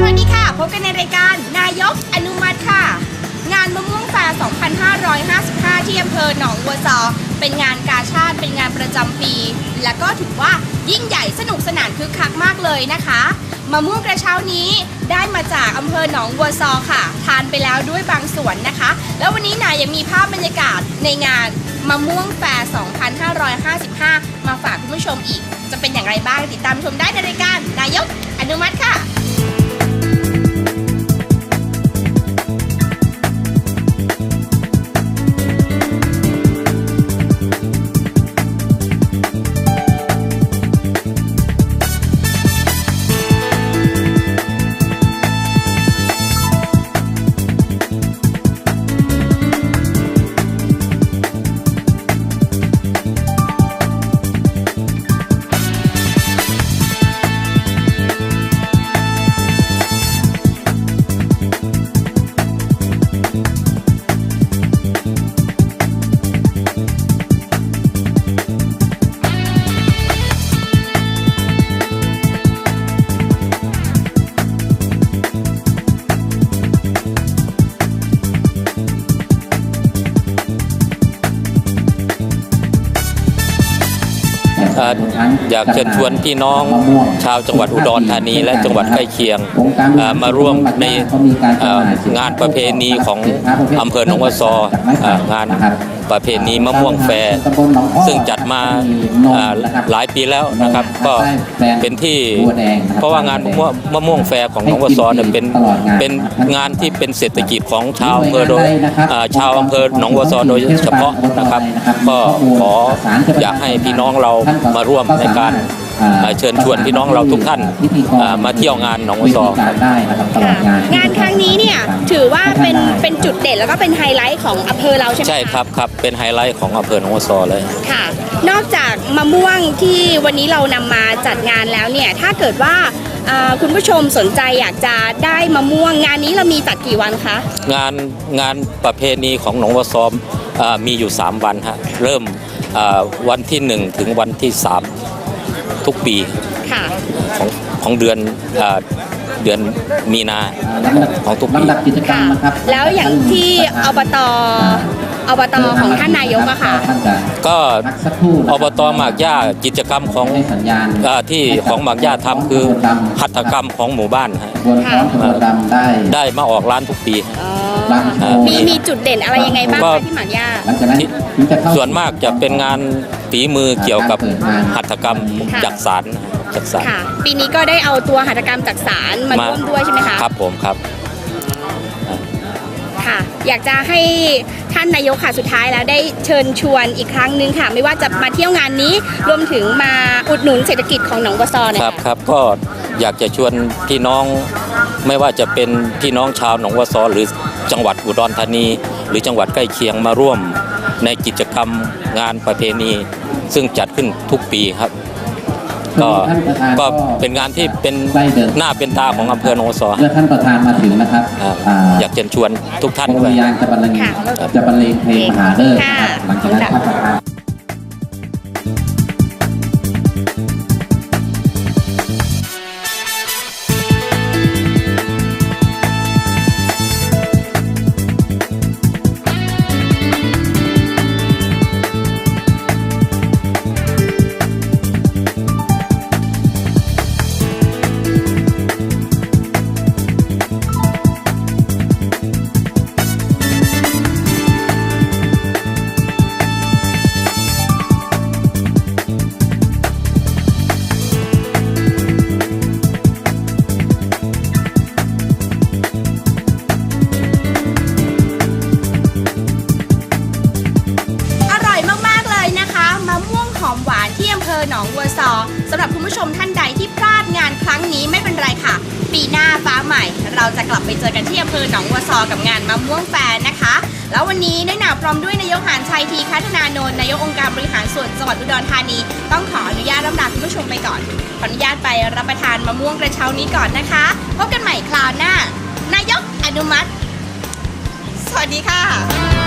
สวัสดีค่ะ พบกันในรายการนายกอนุมัติค่ะ งานมะม่วงแฟร์2555 ที่อำเภอหนองบัวซอ เป็นงานกาชาติ เป็นงานประจำปี และก็ถือว่า ยิ่งใหญ่สนุกสนานคึกคักมากเลยนะคะมะม่วงกระเช้านี้ได้มาจากอำเภอหนองบัวซอค่ะ ทานไปแล้วด้วยบางส่วนนะคะ แล้ววันนี้นายยังมีภาพบรรยากาศในงานมะม่วงแฟร์ 2555 มาฝากคุณผู้ชมอีก จะเป็นอย่างไรบ้างติดตามชมได้ในรายการนายก อ่ออยากเชิญชวนพี่น้องชาวจังหวัดอุดรธานีและจังหวัดใกล้เคียงมาร่วมในงานประเพณีของอำเภอหนองวัวซองานประเพณีมะม่วงแฟร์ซึ่งจัดมาหลายปีแล้วนะครับ ก็เป็นที่เพราะว่างานมะม่วงแฟร์ของหนองวัวซอเนี่ยเป็นเป็นงานที่เป็นเศรษฐกิจของชาวอำเภอโดยชาวอำเภอหนองวัวซอโดยเฉพาะนะครับ ก็ขออยากให้พี่น้องเรามาร่วมในการเอ่อเชิญชวนพี่น้องเราทุกท่านเอ่อมาเที่ยวงานหนองวัวซอครับได้นะครับตลอดงานงานครั้งนี้เนี่ยถือว่าเป็นเป็นจุดเด่นแล้วก็เป็นไฮไลท์ของอำเภอเราใช่ไหมะใช่ครับครับเป็นไฮไลท์ของอำเภอหนองวัวซอเลยค่ะ นอกจากมะม่วงที่วันนี้เรานำมาจัดงานแล้วเนี่ยถ้าเกิดว่าอ่าคุณผู้ชมสนใจอยากจะได้มะม่วง งานนี้เรามีจัดกี่วันคะงานงานประเพณีของหนองวัวซอมเอ่อมีอยู่ 3 วันฮะเริ่มเอ่อ วันที่ 1 ถึงวันที่ 3 ทุกปีค่ะของของเดือนเอ่อเดือนมีนาลำดับของทุกปีลำดับกิจกรรมนะครับแล้วอย่างที่อบตอบตของท่านนายกอะค่ะท่านจะก็พักสักครู่นะอครับตหมากย่ากิจกรรมของให้สัญญาณเอ่อที่ของหมากย่าทำคือหัตถกรรมของหมู่บ้านฮะบนท้องถนนดำได้ได้มาออกร้านทุกปีบางชั่วโง มีมีจุดเด่นอะไรยังไงบ้างก็คะที่หมานย่าหลังจากนั้นถึงจะเข้าส่วนมากจะเป็นงานฝีมือเกี่ยวกับหัตถกรรมค่ะจักสารจักสารค่ะปีนี้ก็ได้เอาตัวหัตถกรรมจักสารมาร่วมด้วยใช่ไหมคะครับผมครับ ค่ะ อยากจะให้ท่านนายกค่ะสุดท้ายแล้วได้เชิญชวนอีกครั้งหนึงค่ะ ไม่ว่าจะมาเที่ยวงานนี้รวมถึงมาอุดหนุนเศรษฐกิจของหนองบัวซอนะคคะรับครับก็อยากจะชวนพี่น้องไม่ว่าจะเป็นพี่น้องชาวหนองวัวซอหรือจังหวัดอุดรธานี หรือจังหวัดใกล้เคียงมาร่วมในกิจกรรมงานประเพณี ซึ่งจัดขึ้นทุกปีครับ ก็ท่านประธานก็เป็นงานที่เป็นใกล้เดินหน้าเป็นตาของอำเภอหนองวัวซอเมื่อท่านประธานมาถึงนะครับอ่าอ่าอยากเชิญชวนทุกท่านวงไปวิญญาณจะบรรเลงค่ะจะบรรเลงเพลงมหาเลิกษ์นะครับหลังจากนั้นท่านประธาน หอมหวานที่อำเภอหนองบัวซอสำหรับคุณผู้ชมท่านใดที่พลาดงานครั้งนี้ไม่เป็นไรค่ะ ปีหน้าฟ้าใหม่ เราจะกลับไปเจอกันที่อำเภอหนองบัวซอกับงานมะม่วงแฟร์นะคะ แล้ววันนี้ได้หนาพร้อมด้วยนายกหานชัยทีคัฒนานนท์นายกองค์การบริหารส่วนจังหวัดอุดรธานี ต้องขออนุญาตร่ำลาคุณผู้ชมไปก่อนขออนุญาตไปรับประทานมะม่วงกระเช้านี้ก่อนนะคะพบกันใหม่คราวหน้า นายกอนุมัติ สวัสดีค่ะ